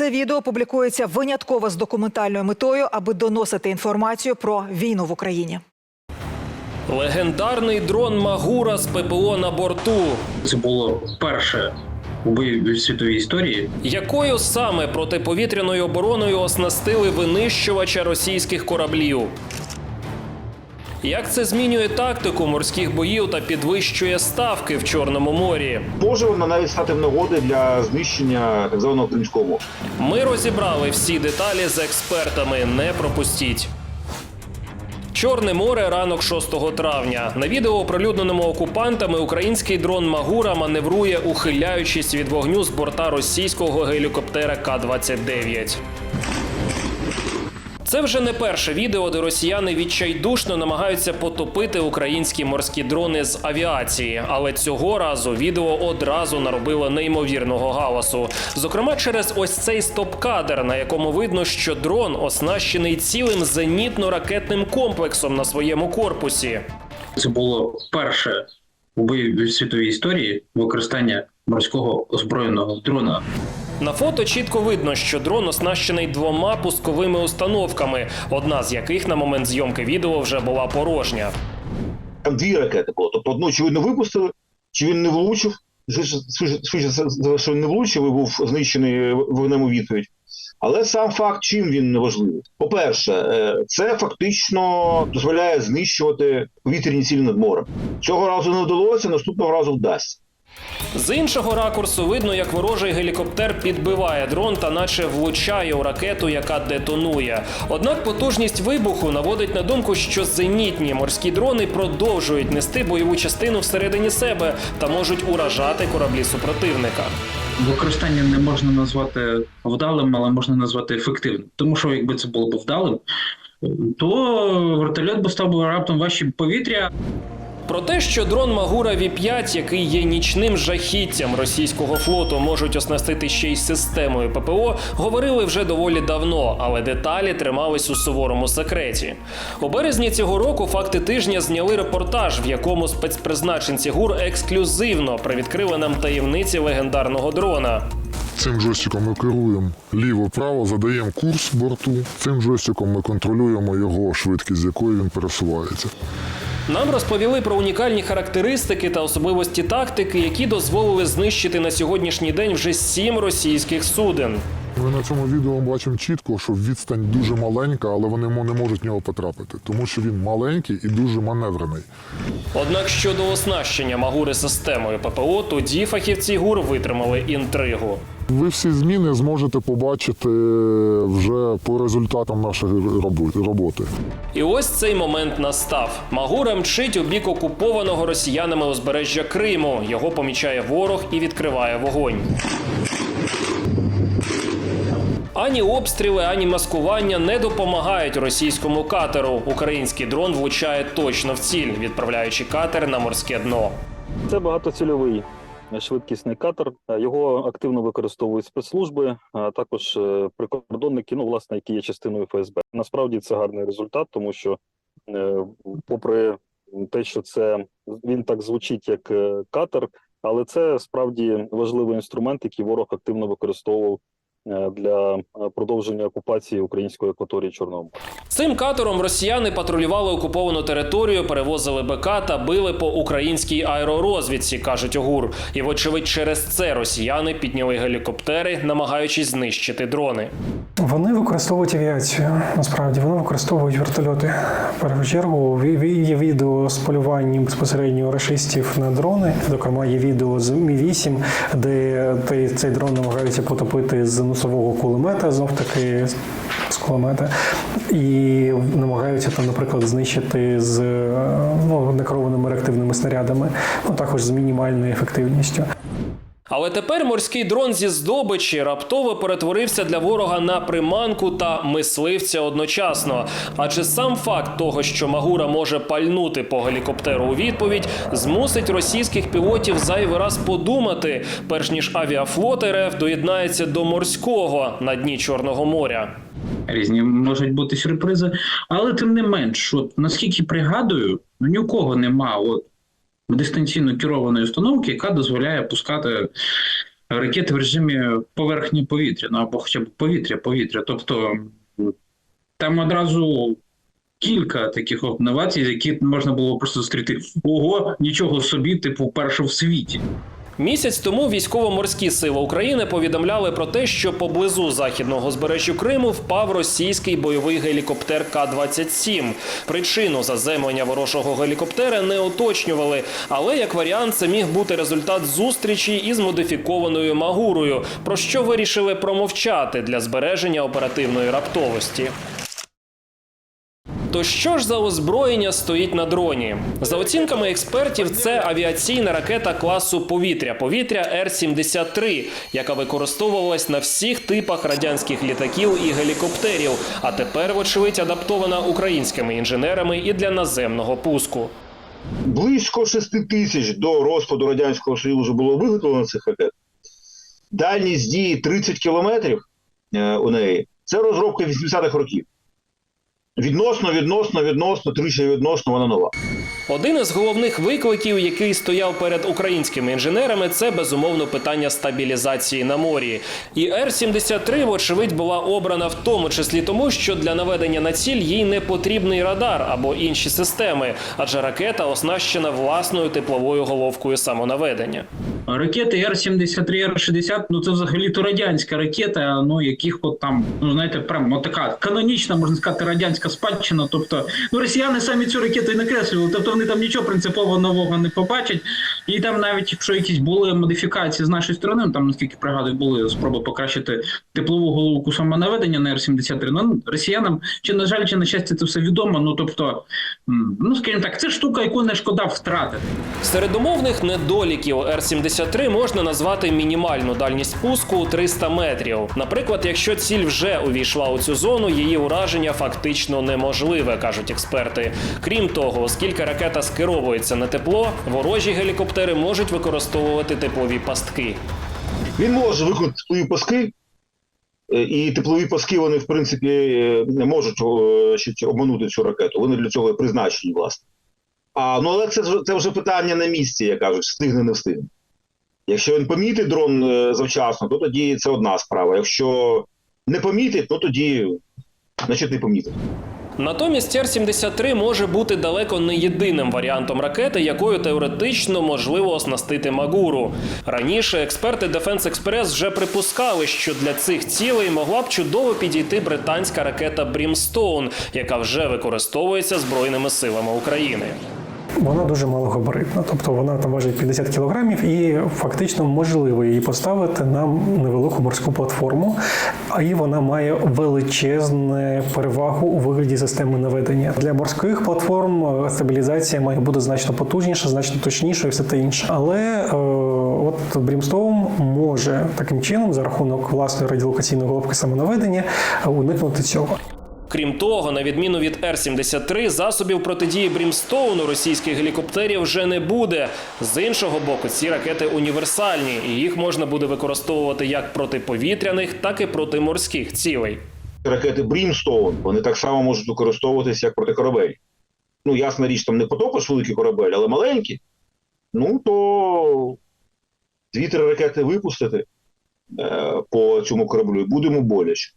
Це відео публікується винятково з документальною метою, аби доносити інформацію про війну в Україні. Легендарний дрон Магура з ППО на борту. Це було перше у бойовій світовій історії. Якою саме протиповітряною обороною оснастили винищувача російських кораблів? Як це змінює тактику морських боїв та підвищує ставки в Чорному морі? Може вона навіть стати в нагоди для знищення так званого Кримського моря. Ми розібрали всі деталі з експертами. Не пропустіть. Чорне море ранок 6 травня. На відео, оприлюдненому окупантами, український дрон Магура маневрує, ухиляючись від вогню з борта російського гелікоптера К-29. Це вже не перше відео, де росіяни відчайдушно намагаються потопити українські морські дрони з авіації. Але цього разу відео одразу наробило неймовірного галасу. Зокрема, через ось цей стоп-кадр, на якому видно, що дрон оснащений цілим зенітно-ракетним комплексом на своєму корпусі. Це було перше у бойовій світовій історії використання морського озброєного дрона. На фото чітко видно, що дрон оснащений двома пусковими установками, одна з яких на момент зйомки відео вже була порожня. Там дві ракети було. Тобто одну, чи не випустили, чи він не влучив. Швидше, за що не влучив і був знищений вогнем у відповідь. Але сам факт, чим він неважливий. По-перше, е, це фактично дозволяє знищувати повітряні цілі над морем. Цього разу не вдалося, наступного разу вдасться. З іншого ракурсу видно, як ворожий гелікоптер підбиває дрон та наче влучає у ракету, яка детонує. Однак потужність вибуху наводить на думку, що зенітні морські дрони продовжують нести бойову частину всередині себе та можуть уражати кораблі супротивника. Використання не можна назвати вдалим, але можна назвати ефективним. Тому що якби це було б вдалим, то вертольот би став би раптом важче повітря. Про те, що дрон Магура Ві-5, який є нічним жахіттям російського флоту, можуть оснастити ще й системою ППО, говорили вже доволі давно, але деталі тримались у суворому секреті. У березні цього року факти тижня зняли репортаж, в якому спецпризначенці ГУР ексклюзивно привідкрили нам таємниці легендарного дрона. Цим джойстиком ми керуємо ліво-право, задаємо курс борту. Цим джойстиком ми контролюємо його швидкість, з якою він пересувається. Нам розповіли про унікальні характеристики та особливості тактики, які дозволили знищити на сьогоднішній день вже сім російських суден. Ми на цьому відео бачимо чітко, що відстань дуже маленька, але вони не можуть в нього потрапити, тому що він маленький і дуже маневрений. Однак щодо оснащення Магури системою ППО, тоді фахівці ГУР витримали інтригу. Ви всі зміни зможете побачити вже по результатам нашої роботи. І ось цей момент настав. Магура мчить у бік окупованого росіянами узбережжя Криму. Його помічає ворог і відкриває вогонь. Ані обстріли, ані маскування не допомагають російському катеру. Український дрон влучає точно в ціль, відправляючи катер на морське дно. Це багатоцільовий швидкісний катер. Е, Його активно використовують спецслужби, а також е, прикордонники, ну власне, які є частиною ФСБ. Насправді це гарний результат, тому що, е, попри те, що це він так звучить як е, катер, але це справді важливий інструмент, який ворог активно використовував е, для е, продовження окупації української акваторії Чорного моря. Цим катером росіяни патрулювали окуповану територію, перевозили БК та били по українській аеророзвідці, кажуть ОГУР. І, вочевидь, через це росіяни підняли гелікоптери, намагаючись знищити дрони. Вони використовують авіацію. Насправді вони використовують вертольоти. В першу чергу є відео з полюванням безпосередньо рашистів на дрони. Зокрема, є відео з Мі 8 де цей дрон намагаються потопити з носового кулемета, знов таки з кулемета, і намагаються там, наприклад, знищити з е, ну, некерованими реактивними снарядами, ну також з мінімальною ефективністю. Але тепер морський дрон зі здобичі раптово перетворився для ворога на приманку та мисливця одночасно. Адже сам факт того, що Магура може пальнути по гелікоптеру у відповідь, змусить російських пілотів зайвий раз подумати, перш ніж авіафлот РФ доєднається до морського на дні Чорного моря. Різні можуть бути сюрпризи, але тим не менш, от наскільки пригадую, ну ні у кого нема от дистанційно керованої установки, яка дозволяє пускати ракети в режимі поверхні повітря, ну або хоча б повітря-повітря. Тобто там одразу кілька таких новацій, які можна було просто зустріти. Ого, нічого собі, типу, перше в світі. Місяць тому військово-морські сили України повідомляли про те, що поблизу західного узбережжя Криму впав російський бойовий гелікоптер К-27. Причину заземлення ворожого гелікоптера не уточнювали, але як варіант це міг бути результат зустрічі із модифікованою магурою, про що вирішили промовчати для збереження оперативної раптовості. То що ж за озброєння стоїть на дроні? За оцінками експертів, це авіаційна ракета класу повітря-повітря Р-73, яка використовувалась на всіх типах радянських літаків і гелікоптерів, а тепер, вочевидь, адаптована українськими інженерами і для наземного пуску. Близько 6 тисяч до розпаду Радянського Союзу було виготовлено цих ракет. Дальність дії 30 кілометрів е, у неї це розробка 80-х років. Відносно, відносно, відносно, тричі відносно вона нова. Один із головних викликів, який стояв перед українськими інженерами, це безумовно питання стабілізації на морі. І Р-73, вочевидь, була обрана в тому числі тому, що для наведення на ціль їй не потрібний радар або інші системи, адже ракета оснащена власною тепловою головкою самонаведення. Ракети Р-73, Р-60, ну це взагалі-то радянська ракета, ну яких от там, ну знаєте, прям от така канонічна, можна сказати, радянська спадщина. Тобто, ну росіяни самі цю ракету і накреслювали, тобто вони там нічого принципово нового не побачать. І там навіть якщо якісь були модифікації з нашої сторони, ну, там наскільки пригадую, були спроби покращити теплову головку самонаведення на Р-73. Ну росіянам чи на жаль, чи на щастя, це все відомо. Ну тобто, ну скажімо так, це штука, яку не шкода втратити. Серед умовних недоліків Р-73 можна назвати мінімальну дальність пуску 300 метрів. Наприклад, якщо ціль вже увійшла у цю зону, її ураження фактично неможливе, кажуть експерти. Крім того, оскільки ракета скеровується на тепло, ворожі гелікоптери можуть використовувати теплові пастки. Він може виконати теплові паски, е, і теплові паски вони, в принципі, е, не можуть е, обманути цю ракету. Вони для цього призначені, власне. А, ну, але це, це вже питання на місці, як кажуть, встигне, не встигне. Якщо він помітить дрон завчасно, то тоді це одна справа. Якщо не помітить, то тоді, значить, не помітить. Натомість Р-73 може бути далеко не єдиним варіантом ракети, якою теоретично можливо оснастити Магуру. Раніше експерти Defense Express вже припускали, що для цих цілей могла б чудово підійти британська ракета Брімстоун, яка вже використовується збройними силами України. Вона дуже малогабаритна, тобто вона там важить 50 кілограмів, і фактично можливо її поставити на невелику морську платформу, а і вона має величезну перевагу у вигляді системи наведення. Для морських платформ е, стабілізація має бути значно потужніша, значно точніша і все те інше. Але е, от Brimstone може таким чином за рахунок власної радіолокаційної головки самонаведення уникнути цього. Крім того, на відміну від Р-73, засобів протидії Брімстоуну російських гелікоптерів вже не буде. З іншого боку, ці ракети універсальні, і їх можна буде використовувати як проти повітряних, так і проти морських цілей. Ракети Brimstone, вони так само можуть використовуватися як протикорабель. Ну, ясна річ, там не потопиш великий корабель, але маленький. Ну, то дві-три ракети випустити е, по цьому кораблю і будемо боляче.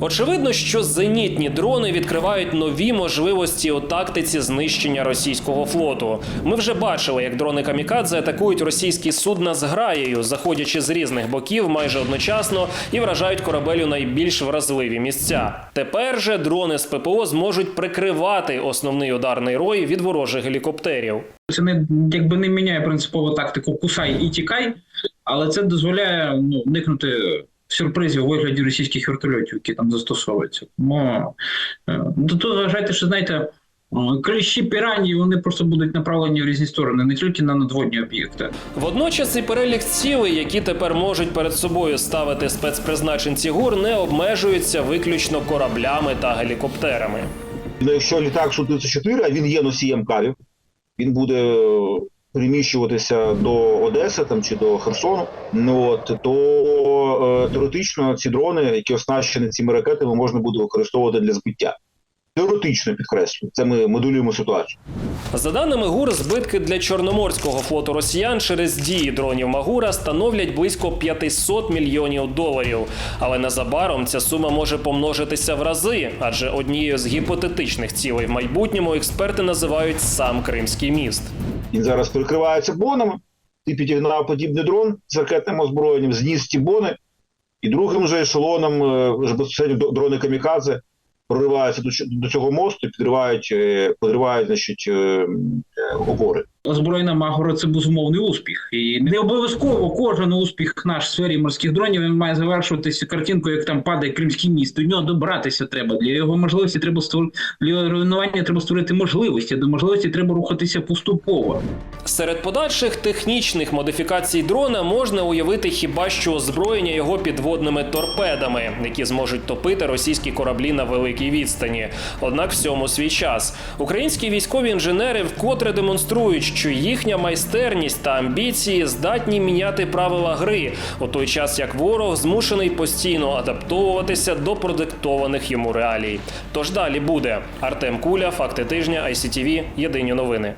Очевидно, що зенітні дрони відкривають нові можливості у тактиці знищення російського флоту. Ми вже бачили, як дрони камікадзе атакують російські судна з граєю, заходячи з різних боків майже одночасно і вражають корабель у найбільш вразливі місця. Тепер же дрони з ППО зможуть прикривати основний ударний рой від ворожих гелікоптерів. Це не якби не міняє принципово тактику кусай і тікай, але це дозволяє ну, уникнути сюрпризів у вигляді російських вертольотів, які там застосовуються. Тому е, ну, тут вважайте, що знаєте, кліщі піранії вони просто будуть направлені в різні сторони, не тільки на надводні об'єкти. Водночас і перелік цілей, які тепер можуть перед собою ставити спецпризначенці ГУР, не обмежуються виключно кораблями та гелікоптерами. Ну, якщо літак Су-34, а він є носієм кавів, він буде е, переміщуватися до Одеси там, чи до Херсону, ну, от, то е, теоретично ці дрони, які оснащені цими ракетами, можна буде використовувати для збиття. Теоретично підкреслюю, це ми моделюємо ситуацію. За даними ГУР, збитки для Чорноморського флоту росіян через дії дронів Магура становлять близько 500 мільйонів доларів. Але незабаром ця сума може помножитися в рази, адже однією з гіпотетичних цілей в майбутньому експерти називають сам Кримський міст. Він зараз прикривається бонами. Ти підігнав подібний дрон з ракетним озброєнням, зніс ті бони, і другим же ешелоном е, безпосередньо дрони камікадзе прориваються до, цього мосту, підривають, е, підривають значить, е, опори. Озброєна Магора це безумовний успіх. І не обов'язково кожен успіх наш в сфері морських дронів він має завершуватися картинкою, як там падає кримський міст. До нього добратися треба. Для його можливості треба створити для його руйнування треба створити можливості. До можливості треба рухатися поступово. Серед подальших технічних модифікацій дрона можна уявити хіба що озброєння його підводними торпедами, які зможуть топити російські кораблі на великій відстані. Однак всьому свій час українські військові інженери вкотре демонструють, що їхня майстерність та амбіції здатні міняти правила гри, у той час як ворог змушений постійно адаптовуватися до продиктованих йому реалій. Тож далі буде Артем Куля, факти тижня, ICTV, Єдині новини.